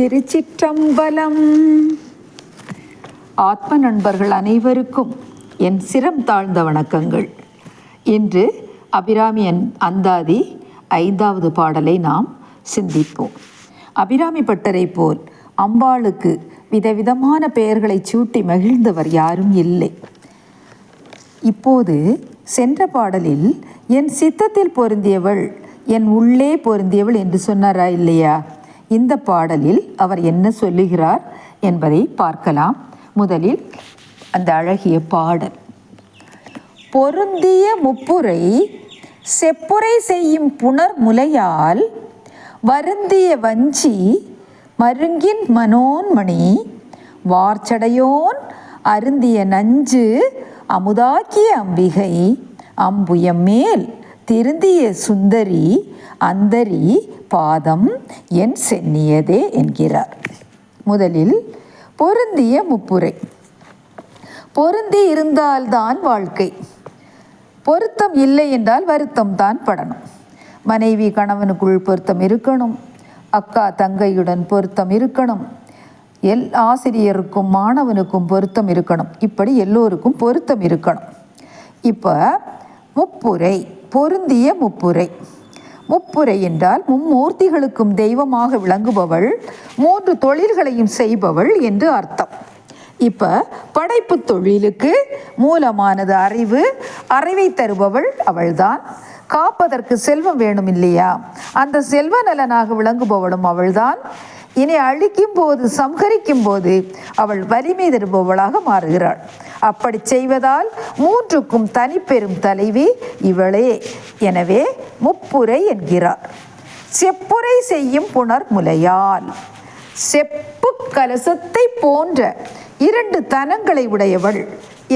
திருச்சிற்றம்பலம். ஆத்ம நண்பர்கள் அனைவருக்கும் என் சிரம் தாழ்ந்த வணக்கங்கள். இன்று அபிராமி அந்தாதி ஐந்தாவது பாடலை நாம் சிந்திப்போம். அபிராமி பட்டரை போல் அம்பாளுக்கு விதவிதமான பெயர்களை சூட்டி மகிழ்ந்தவர் யாரும் இல்லை. இப்போது சென்ற பாடலில் என் சித்தத்தில் பொருந்தியவள் என் உள்ளே பொருந்தியவள் என்று சொன்னாரா இல்லையா? இந்த பாடலில் அவர் என்ன சொல்லுகிறார் என்பதை பார்க்கலாம். முதலில் அந்த அழகிய பாடல். பொருந்திய முப்புரை செப்புரை செய்யும் புனர் முலையால் வருந்திய வஞ்சி மருங்கின் மனோன்மணி வார்ச்சடையோன் அருந்திய நஞ்சு அமுதாக்கிய அம்பிகை அம்புயம் மேல் திருந்திய சுந்தரி அந்தரி பாதம் என் சென்னியதே என்கிறார். முதலில் பொருந்திய முப்புரை. பொருந்தி இருந்தால்தான் வாழ்க்கை. பொருத்தம் இல்லை என்றால் வருத்தம் தான் படணும். மனைவி கணவனுக்குள் பொருத்தம் இருக்கணும். அக்கா தங்கையுடன் பொருத்தம் இருக்கணும். எல் ஆசிரியருக்கும் மாணவனுக்கும் பொருத்தம் இருக்கணும். இப்படி எல்லோருக்கும் பொருத்தம் இருக்கணும். இப்போ முப்புரை பொருந்திய முப்புரை. முப்புரை என்றால் மும்மூர்த்திகளுக்கும் தெய்வமாக விளங்குபவள் மூன்று தொழில்களையும் செய்பவள் என்று அர்த்தம். இப்போ படைப்பு தொழிலுக்கு மூலமானது அறிவு அறிவை தருபவள் அவள்தான். காப்பதற்கு செல்வம் வேணும் இல்லையா அந்த செல்வ நலனாக விளங்குபவளும் அவள்தான். இனி அழிக்கும் போது சம்ஹரிக்கும் போது அவள் வலிமை தருபவளாக மாறுகிறாள். அப்படி செய்வதால் மூன்றுக்கும் தனிப்பெரும் தலைவி இவளே. எனவே முப்புரை என்கிறார். செப்புரை செய்யும் புனர் முலையால் செப்பு கலசத்தை போன்ற இரண்டு தனங்களை உடையவள்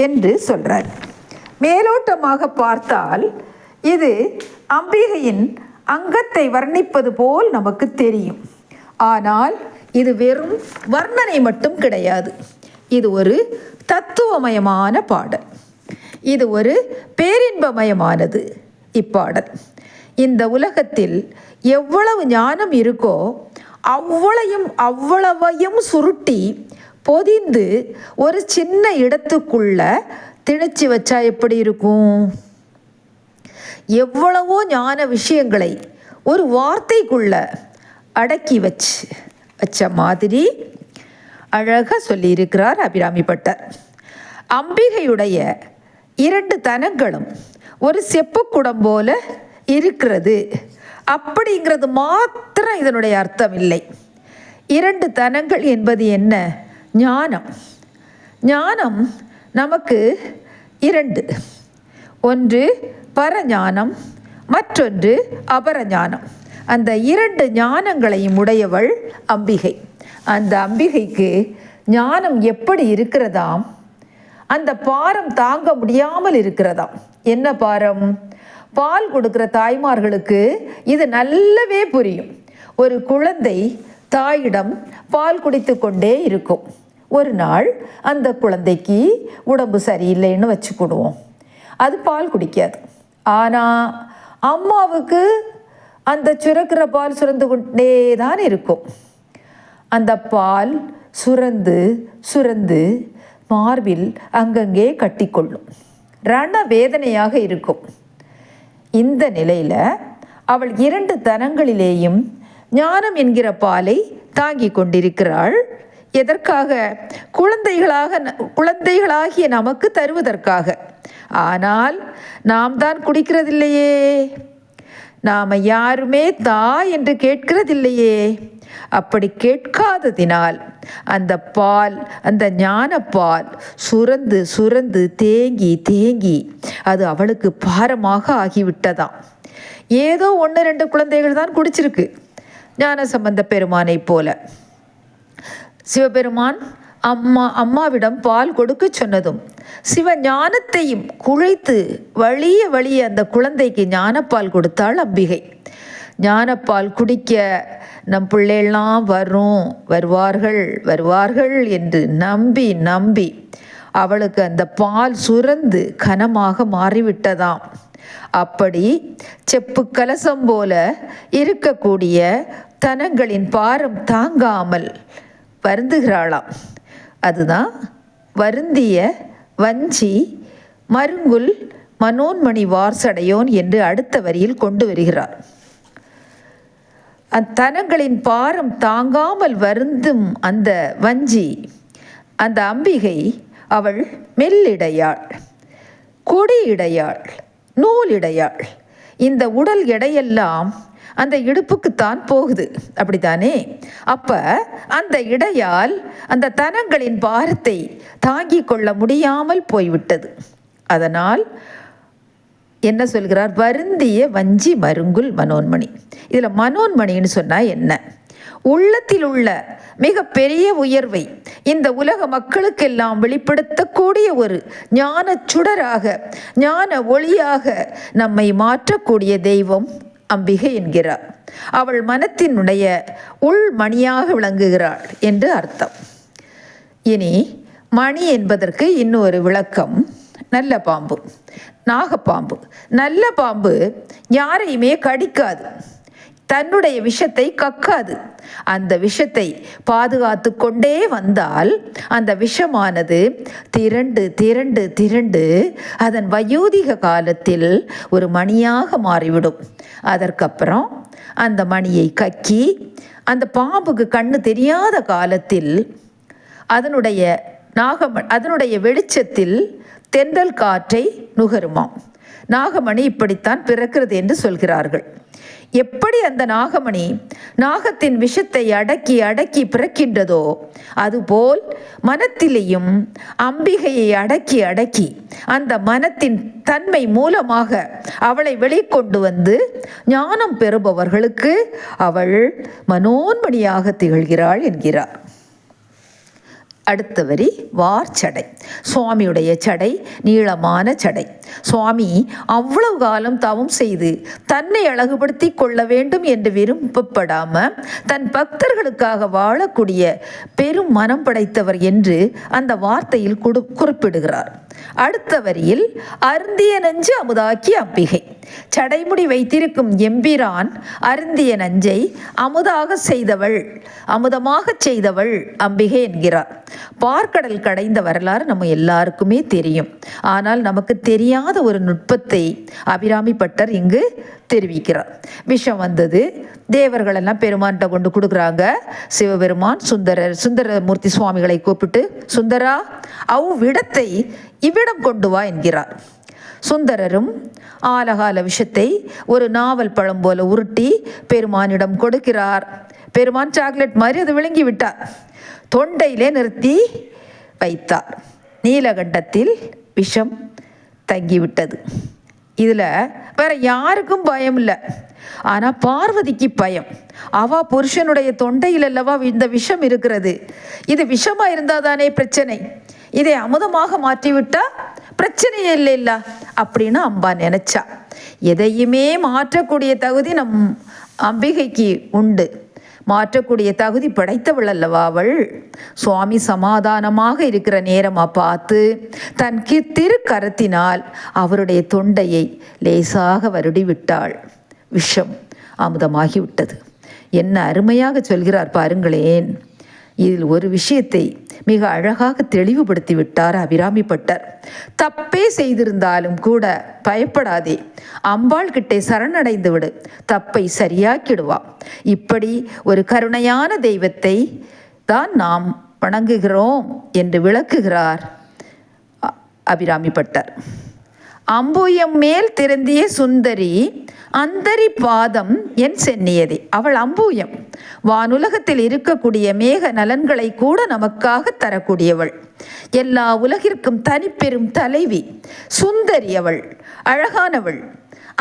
என்று சொல்றார். மேலோட்டமாக பார்த்தால் இது அம்பிகையின் அங்கத்தை வர்ணிப்பது போல் நமக்கு தெரியும். ஆனால் இது வெறும் வர்ணனை மட்டும் கிடையாது. இது ஒரு தத்துவமயமான பாடல். இது ஒரு பேரின்பமயமானது இப்பாடல். இந்த உலகத்தில் எவ்வளவு ஞானம் இருக்கோ அவ்வளையும் அவ்வளவையும் சுருட்டி பொதிந்து ஒரு சின்ன இடத்துக்குள்ள திணிச்சு வச்சா எப்படி இருக்கும்? எவ்வளவோ ஞான விஷயங்களை ஒரு வார்த்தைக்குள்ள அடக்கி வச்சு வச்ச மாதிரி அழகாக சொல்லியிருக்கிறார் அபிராமி பட்டர். அம்பிகையுடைய இரண்டு தனங்களும் ஒரு செப்புக்குடம் போல இருக்கிறது. அப்படிங்கிறது மாத்திரம் இதனுடைய அர்த்தம் இல்லை இரண்டு தனங்கள் என்பது என்ன? ஞானம். ஞானம் நமக்கு இரண்டு. ஒன்று பரஞானம் மற்றொன்று அபரஞானம். அந்த இரண்டு ஞானங்களையும் உடையவள் அம்பிகை. அந்த அம்பிகைக்கு ஞானம் எப்படி இருக்கிறதாம்? அந்த பாரம் தாங்க முடியாமல் இருக்கிறதாம். என்ன பாரம்? பால் கொடுக்குற தாய்மார்களுக்கு இது நல்லவே புரியும். ஒரு குழந்தை தாயிடம் பால் குடித்து கொண்டே இருக்கும். ஒரு நாள் அந்த குழந்தைக்கு உடம்பு சரியில்லைன்னு வச்சுக்கிடுவோம். அது பால் குடிக்காது. ஆனால் அம்மாவுக்கு அந்த சுரக்கிற பால் சுரந்து கொண்டே தான் இருக்கும். அந்த பால் சுரந்து சுரந்து மார்பில் அங்கங்கே கட்டிக்கொள்ளும். ரண வேதனையாக இருக்கும். இந்த நிலையில் அவள் இரண்டு தனங்களிலேயும் ஞானம் என்கிற பாலை தாங்கி கொண்டிருக்கிறாள். எதற்காக? குழந்தைகளாக குழந்தைகளாகிய நமக்கு தருவதற்காக. ஆனால் நாம் தான் குடிக்கிறதில்லையே. நாம் யாருமே தா என்று கேட்கிறதில்லையே. அப்படி கேட்காததினால் அந்த பால் அந்த ஞானப்பால் சுரந்து சுரந்து தேங்கி தேங்கி அது அவளுக்கு பாரமாக ஆகிவிட்டதாம். ஏதோ ஒன்று ரெண்டு குழந்தைகள் தான் குடிச்சிருக்கு. ஞான சம்பந்த பெருமானை போல. சிவபெருமான் அம்மா அம்மாவிடம் பால் கொடுக்க சொன்னதும் சிவ ஞானத்தையும் குழைத்து வழிய வழிய அந்த குழந்தைக்கு ஞானப்பால் கொடுத்தாள் அம்பிகை. ஞானப்பால் குடிக்க நம் பிள்ளையெல்லாம் வரும் வருவார்கள் வருவார்கள் என்று நம்பி நம்பி அவளுக்கு அந்த பால் சுரந்து கனமாக மாறிவிட்டதாம். அப்படி செப்பு கலசம் போல இருக்கக்கூடிய தனங்களின் பாரம் தாங்காமல் வருந்துகிறாளாம். அதுதான் வருந்திய வஞ்சி மருங்குல் மனோன்மணி வார்சடையோன் என்று அடுத்த வரியில் கொண்டு வருகிறார். அத்தனங்களின் பாரம் தாங்காமல் வருந்தும் அந்த வஞ்சி அந்த அம்பிகை அவள் மெல்லிடையாள் கொடியிடையாள் நூலிடையாள். இந்த உடல் எடையெல்லாம் அந்த இடுப்புக்குத்தான் போகுது. அப்படித்தானே? அப்ப அந்த இடையால் அந்த தனங்களின் பாரத்தை தாங்கிக் கொள்ள முடியாமல் போய்விட்டது. அதனால் என்ன சொல்கிறார்? வருந்திய வஞ்சி மருங்குல் மனோன்மணி. இதில் மனோன்மணின்னு சொன்னால் என்ன? உள்ளத்தில் உள்ள மிக பெரிய உயர்வை இந்த உலக மக்களுக்கெல்லாம் வெளிப்படுத்தக்கூடிய ஒரு ஞான சுடராக ஞான ஒளியாக நம்மை மாற்றக்கூடிய தெய்வம் அம்பிகை என்கிறார். அவள் மனத்தினுடைய உள்மணியாக விளங்குகிறாள் என்று அர்த்தம். இனி மணி என்பதற்கு இன்னொரு விளக்கம். நல்ல பாம்பு நாகப்பாம்பு. நல்ல பாம்பு யாரையுமே கடிக்காது. தன்னுடைய விஷத்தை கக்காது. அந்த விஷத்தை பாதுகாத்து கொண்டே வந்தால் அந்த விஷமானது திரண்டு திரண்டு திரண்டு அதன் வயோதிக காலத்தில் ஒரு மணியாக மாறிவிடும். அதற்கப்புறம் அந்த மணியை கக்கி அந்த பாம்புக்கு கண்ணு தெரியாத காலத்தில் அதனுடைய நாகம அதனுடைய வெளிச்சத்தில் தென்றல் காற்றை நுகருமாம். நாகமணி இப்படித்தான் பிறக்கிறது என்று சொல்கிறார்கள். எப்படி அந்த நாகமணி நாகத்தின் விஷத்தை அடக்கி அடக்கி பிறக்கின்றதோ அதுபோல் மனத்திலேயும் அம்பிகையை அடக்கி அடக்கி அந்த மனத்தின் தன்மை மூலமாக அவளை வெளிக்கொண்டு வந்து ஞானம் பெறுபவர்களுக்கு அவள் மனோன்மணியாக திகழ்கிறாள் என்கிறார். அடுத்த வரி வார் சடை. சுவாமியுடைய சடை நீளமான சடை. சுவாமி அவ்வளவு காலம் தவம் செய்து தன்னை அழகுபடுத்தி கொள்ள வேண்டும் என்று விரும்பப்படாம தன் பக்தர்களுக்காக வாழக்கூடிய பெரும் மனம் படைத்தவர் என்று அந்த வார்த்தையில் குடு குறிப்பிடுகிறார். அடுத்த வரியில் அருந்திய நஞ்சு அமுதாக்கி அம்பிகை. சடைமுடி வைத்திருக்கும் எம்பிரான் அருந்திய நஞ்சை அமுதாக செய்தவள் அமுதமாகச் செய்தவள் அம்பிகை என்கிறார். பார்க்கடல் கடைந்த வரலாறு நம்ம எல்லாருக்குமே தெரியும். ஆனால் நமக்கு தெரியாத ஒரு நுட்பத்தை அபிராமி பட்டர் இங்கு தெரிவிக்கிறார். விஷம் வந்தது தேவர்கள் எல்லாம் பெருமான்கிட்ட கொண்டு கொடுக்குறாங்க. சிவபெருமான் சுந்தரர் சுந்தரமூர்த்தி சுவாமிகளை கூப்பிட்டு சுந்தரா அவ்விடத்தை இவ்விடம் கொண்டு வா என்கிறார். சுந்தரரும் ஆலகால விஷத்தை ஒரு நாவல் பழம் போல உருட்டி பெருமானிடம் கொடுக்கிறார். பெருமான் சாக்லேட் மாதிரி அது விழுங்கி விட்டார். தொண்டையிலே நிறுத்தி வைத்தார். நீலகண்டத்தில் விஷம் தங்கிவிட்டது. இதில் வேற யாருக்கும் பயம் இல்லை. ஆனால் பார்வதிக்கு பயம். அவா புருஷனுடைய தொண்டையில் அல்லவா இந்த விஷம் இருக்கிறது. இது விஷமாக இருந்தால் தானே பிரச்சனை. இதை அமுதமாக மாற்றிவிட்டால் பிரச்சனையே இல்லைல்ல அப்படின்னு அம்பா நினச்சா. எதையுமே மாற்றக்கூடிய தகுதி நம் அம்பிகைக்கு உண்டு. மாற்றக்கூடிய தகுதி படைத்தவள் அல்லவா அவள்? சுவாமி சமாதானமாக இருக்கிற நேரமாக பார்த்து தன் கி திருக்கரத்தினால் அவருடைய தொண்டையை லேசாக வருடி விட்டாள் விஷம் அமுதமாகிவிட்டது. என்ன அருமையாக சொல்கிறார் பாருங்களேன். இதில் ஒரு விஷயத்தை மிக அழகாக தெளிவுபடுத்தி விட்டார் அபிராமி பட்டர். தப்பே செய்திருந்தாலும் கூட பயப்படாதே. அம்பாள் கிட்டே சரணடைந்து விடு. தப்பை சரியாக்கிடுவா. இப்படி ஒரு கருணையான தெய்வத்தை தான் நாம் வணங்குகிறோம் என்று விளக்குகிறார் அ- அபிராமி பட்டர். அம்புயம் மேல் திறந்திய சுந்தரி அந்தரி பாதம் என் சென்னியதே. அவள் அம்பூயம். வானுலகத்தில் இருக்கக்கூடிய மேக நலன்களை கூட நமக்காக தரக்கூடியவள். எல்லா உலகிற்கும் தனிப்பெரும் தலைவி சுந்தரி அவள் அழகானவள்.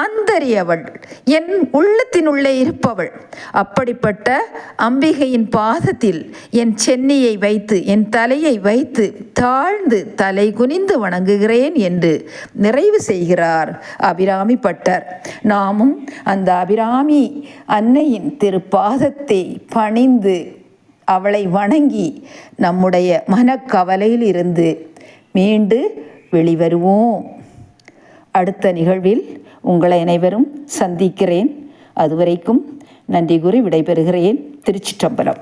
அந்தறியவள் என் உள்ளத்தினுள்ளே இருப்பவள். அப்படிப்பட்ட அம்பிகையின் பாதத்தில் என் சென்னியை வைத்து என் தலையை வைத்து தாழ்ந்து தலை குனிந்து வணங்குகிறேன் என்று நிறைவு செய்கிறார் அபிராமி பட்டர். நாமும் அந்த அபிராமி அன்னையின் திருப்பாதத்தை பணிந்து அவளை வணங்கி நம்முடைய மனக்கவலையில் இருந்து மீண்டு வெளிவருவோம். அடுத்த நிகழ்வில் உங்களை அனைவரும் சந்திக்கிறேன். அதுவரைக்கும் நன்றி கூறி விடைபெறுகிறேன். திருச்சிற்றம்பலம்.